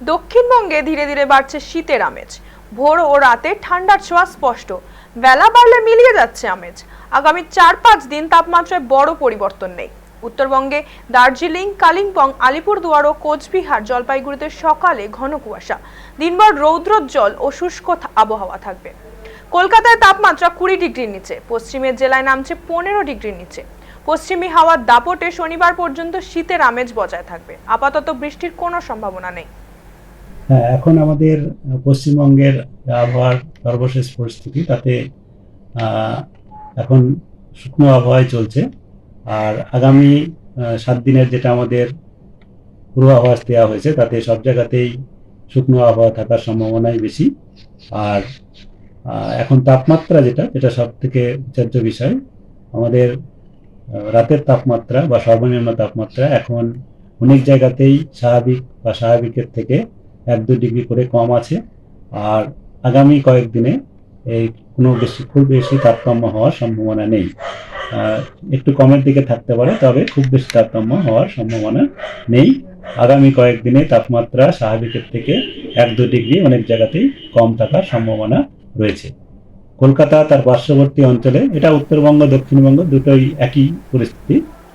দক্ষিণবঙ্গে ধীরে ধীরে বাড়ছে শীতের আমেজ। ভোর ও রাতে ঠান্ডার ছোঁয়া স্পষ্ট। বেলা বাড়লে মিলিয়ে যাচ্ছে আমেজ। আগামী চার পাঁচ দিন তাপমাত্রায় বড় পরিবর্তন নেই। উত্তরবঙ্গে দার্জিলিং, কালিম্পং, আলিপুরদুয়ার ও কোচবিহার জলপাইগুড়িতে সকালে ঘন কুয়াশা। দিনভর রৌদ্রোজ্জ্বল ও শুষ্ক আবহাওয়া থাকবে। কলকাতায় তাপমাত্রা কুড়ি ডিগ্রির নিচে, পশ্চিমের জেলায় নামছে পনেরো ডিগ্রির নিচে। পশ্চিমী হাওয়ার দাপটে শনিবার পর্যন্ত শীতের আমেজ বজায় থাকবে। আপাতত বৃষ্টির কোনো সম্ভাবনা নেই। হ্যাঁ এখন আমাদের পশ্চিমবঙ্গের আবহাওয়ার সর্বশেষ পরিস্থিতি তাতে এখন শুকনো আবহাওয়ায় চলছে। আর আগামী সাত দিনের যেটা আমাদের পূর্বাভাস দেওয়া হয়েছে, তাতে সব জায়গাতেই শুকনো আবহাওয়া থাকার সম্ভাবনাই বেশি। আর এখন তাপমাত্রা যেটা যেটা সব থেকে বিচার্য বিষয়, আমাদের রাতের তাপমাত্রা বা সর্বনিম্ন তাপমাত্রা এখন অনেক জায়গাতেই স্বাভাবিক বা স্বাভাবিকের থেকে এক দু ডিগ্রি করে কম আছে। আর আগামী কয়েকদিনে এই কোনো বেশি, খুব বেশি তারতম্য হওয়ার সম্ভাবনা নেই। একটু কমের দিকে থাকতে পারে, তবে খুব বেশি তারতম্য হওয়ার সম্ভাবনা নেই। আগামী কয়েকদিনে তাপমাত্রা স্বাভাবিকের থেকে এক দু ডিগ্রি অনেক জায়গাতেই কম থাকার সম্ভাবনা রয়েছে। কলকাতা, তার পার্শ্ববর্তী অঞ্চলে, এটা উত্তরবঙ্গ, দক্ষিণবঙ্গ, দুটোই একই পরিস্থিতি।